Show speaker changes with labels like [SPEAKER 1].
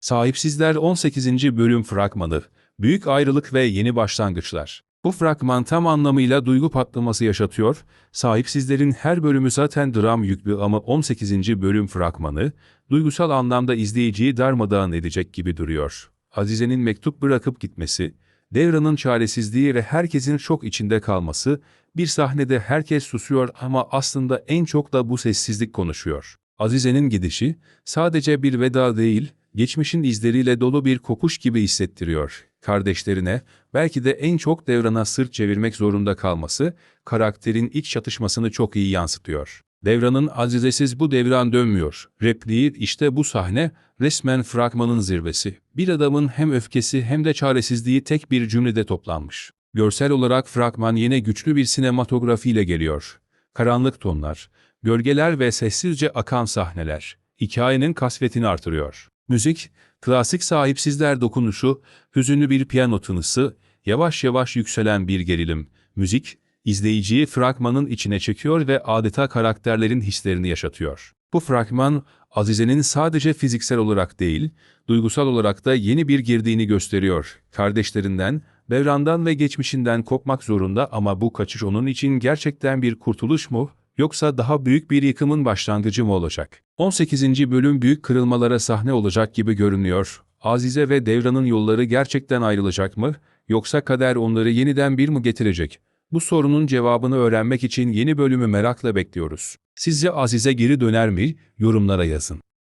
[SPEAKER 1] Sahipsizler 18. bölüm fragmanı. Büyük ayrılık ve yeni başlangıçlar. Bu fragman tam anlamıyla duygu patlaması yaşatıyor. Sahipsizlerin her bölümü zaten dram yüklü ama 18. bölüm fragmanı, duygusal anlamda izleyiciyi darmadağın edecek gibi duruyor. Azize'nin mektup bırakıp gitmesi, Devran'ın çaresizliği ve herkesin şok içinde kalması, bir sahnede herkes susuyor ama aslında en çok da bu sessizlik konuşuyor. Azize'nin gidişi, sadece bir veda değil, geçmişin izleriyle dolu bir kopuş gibi hissettiriyor. Kardeşlerine, belki de en çok Devran'a sırt çevirmek zorunda kalması, karakterin iç çatışmasını çok iyi yansıtıyor. Devran'ın Azize'siz bu devran dönmüyor. Repliği işte bu sahne resmen fragmanın zirvesi. Bir adamın hem öfkesi hem de çaresizliği tek bir cümlede toplanmış. Görsel olarak fragman yine güçlü bir sinematografiyle geliyor. Karanlık tonlar, gölgeler ve sessizce akan sahneler hikayenin kasvetini artırıyor. Müzik, klasik sahipsizler dokunuşu, hüzünlü bir piyano tınısı, yavaş yavaş yükselen bir gerilim. Müzik, izleyiciyi fragmanın içine çekiyor ve adeta karakterlerin hislerini yaşatıyor. Bu fragman, Azize'nin sadece fiziksel olarak değil, duygusal olarak da yeni bir girdiğini gösteriyor. Kardeşlerinden, Devran'dan ve geçmişinden kopmak zorunda ama bu kaçış onun için gerçekten bir kurtuluş mu, yoksa daha büyük bir yıkımın başlangıcı mı olacak? 18. bölüm büyük kırılmalara sahne olacak gibi görünüyor. Azize ve Devran'ın yolları gerçekten ayrılacak mı, yoksa kader onları yeniden bir mi getirecek? Bu sorunun cevabını öğrenmek için yeni bölümü merakla bekliyoruz. Sizce Azize geri döner mi? Yorumlara yazın.